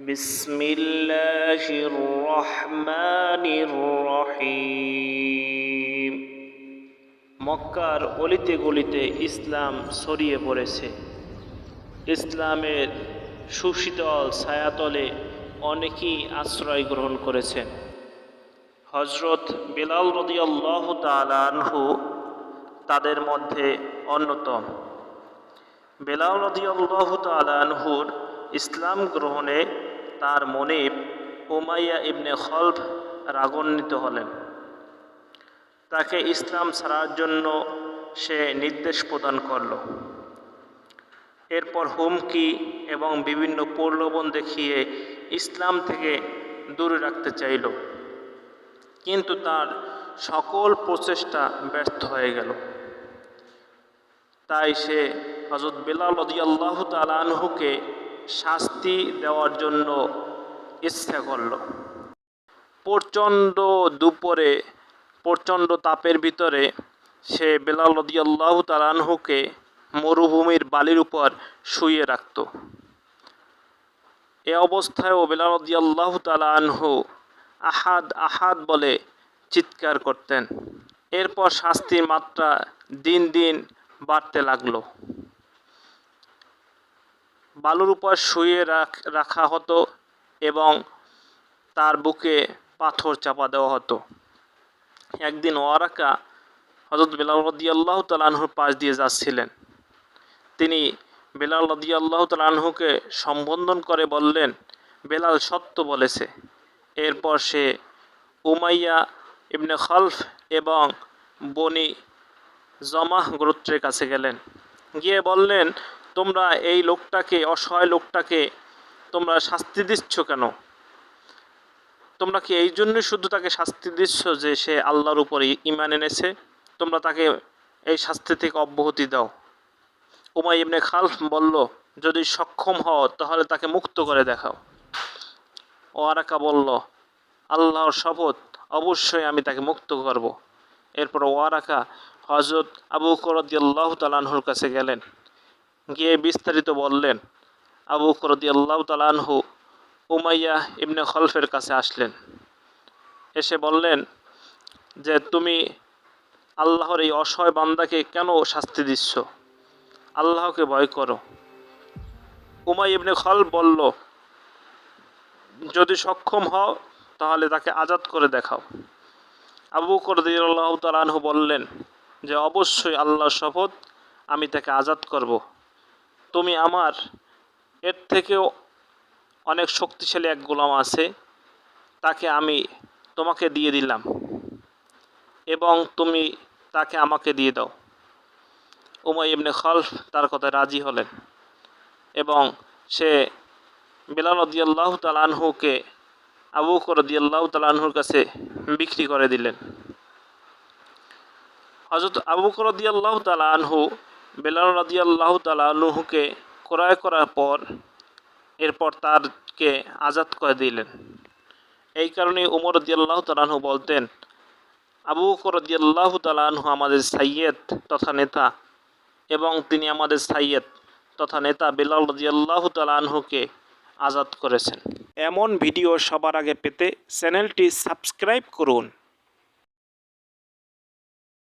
بسم الله الرحمن الرحيم মক্কার অলিতে গলিতে ইসলাম ছড়িয়ে পড়েছে ইসলামের সুশীতল ছায়াতলে অনেকেই আশ্রয় গ্রহণ করেছেন হজরত বেলাল রদিয়াল্লাহ তালানহু তাদের মধ্যে অন্যতম বেলাল রদিয়াল্লাহ তালানহুর ইসলাম গ্রহণে তার মনিব উমাইয়া ইবনে খলফ রাগান্বিত হলেন। তাকে ইসলাম ছাড়ার জন্য সে নির্দেশ প্রদান করল। এরপর হুমকি এবং বিভিন্ন প্রলোভন দেখিয়ে ইসলাম থেকে দূরে রাখতে চাইল। কিন্তু তার সকল প্রচেষ্টা ব্যর্থ হয়ে গেল। তাই সে হজরত বেলাল রদিয়াল্লাহ তালানহুকে শাস্তি দেওয়ার জন্য ইচ্ছা করল। প্রচণ্ড দুপুরে, প্রচণ্ড তাপের ভিতরে সে বেলাল রদিয়াল্লাহ তালানহুকে মরুভূমির বালির উপর শুয়ে রাখত। এ অবস্থায়ও বেলাল রদিয়াল্লাহ তালানহু আহাদ আহাদ বলে চিৎকার করতেন। এরপর শাস্তির মাত্রা দিন দিন বাড়তে লাগল। বালুর উপর শুয়ে রাখ- হতো এবং তার বুকে পাথর চাপা দেওয়া হতো। একদিন ওয়ারাকা হজরত বেলাল রদিয়াল্লাহ তালাহুর পাশ দিয়ে যাচ্ছিলেন। তিনি বেলাল রদিয়াল্লাহ তালাহুকে সম্বোধন করে বললেন, বেলাল সত্য বলেছে। এরপর সে উমাইয়া ইবনে খলফ এবং বনি জমাহ গোত্রের কাছে গেলেন। গিয়ে বললেন তোমরা এই লোকটাকে, অসহায় লোকটাকে তোমরা শাস্তি দিচ্ছ কেন? তোমরা কি এই জন্যই শুধু তাকে শাস্তি দিচ্ছ যে সে আল্লাহর উপরে ইমান এনেছে? তোমরা তাকে এই শাস্তি থেকে অব্যাহতি দাও। উমাই ইবনে খালফ বলল, যদি সক্ষম হও, তাহলে তাকে মুক্ত করে দেখাও। ওয়ারাকা বলল, আল্লাহর শপথ, অবশ্যই আমি তাকে মুক্ত করব। এরপর ওয়ারাকা হজরত আবু করদিয়াল্লাহ তালানহুর কাছে গেলেন। গিয়ে বিস্তারিত বললেন, আবু করদি আল্লাহ তালানহু উমাইয়া ইবনে খলফের কাছে আসলেন। এসে বললেন যে, তুমি আল্লাহর এই অসহায় বান্দাকে কেন শাস্তি দিচ্ছ? আল্লাহকে ভয় করো। উমাই ইবনে খল বলল, যদি সক্ষম হও, তাহলে তাকে আজাদ করে দেখাও। আবু করদিয়াল্লাহ তালানহু বললেন যে, অবশ্যই আল্লাহর শপথ আমি তাকে আজাদ করব। তুমি আমার এর থেকেও অনেক শক্তিশালী এক গোলাম আছে, তাকে আমি তোমাকে দিয়ে দিলাম এবং তুমি তাকে আমাকে দিয়ে দাও। উমাই ইবনে খলফ তার কথা রাজি হলেন এবং সে বেলাল রদিয়াল্লাহ তালানহুকে আবু করদিয়াল্লাহ তালানহুর কাছে বিক্রি করে দিলেন। হজরত আবু করদিয়াল্লাহ তালানহু বেলাল রদিয়াল্লাহ তালানহুকে ক্রয় করার পর এরপর তারকে আজাদ করে দিলেন। এই কারণে উমর রদিয়াল্লাহ তালানহু বলতেন, আবু করদিয়াল্লাহ তালানহু আমাদের সাইয়েদ তথা নেতা এবং তিনি আমাদের সাইয়েদ তথা নেতা বেলাল রদিয়াল্লাহ তালানহুকে আজাদ করেছেন। এমন ভিডিও সবার আগে পেতে চ্যানেলটি সাবস্ক্রাইব করুন।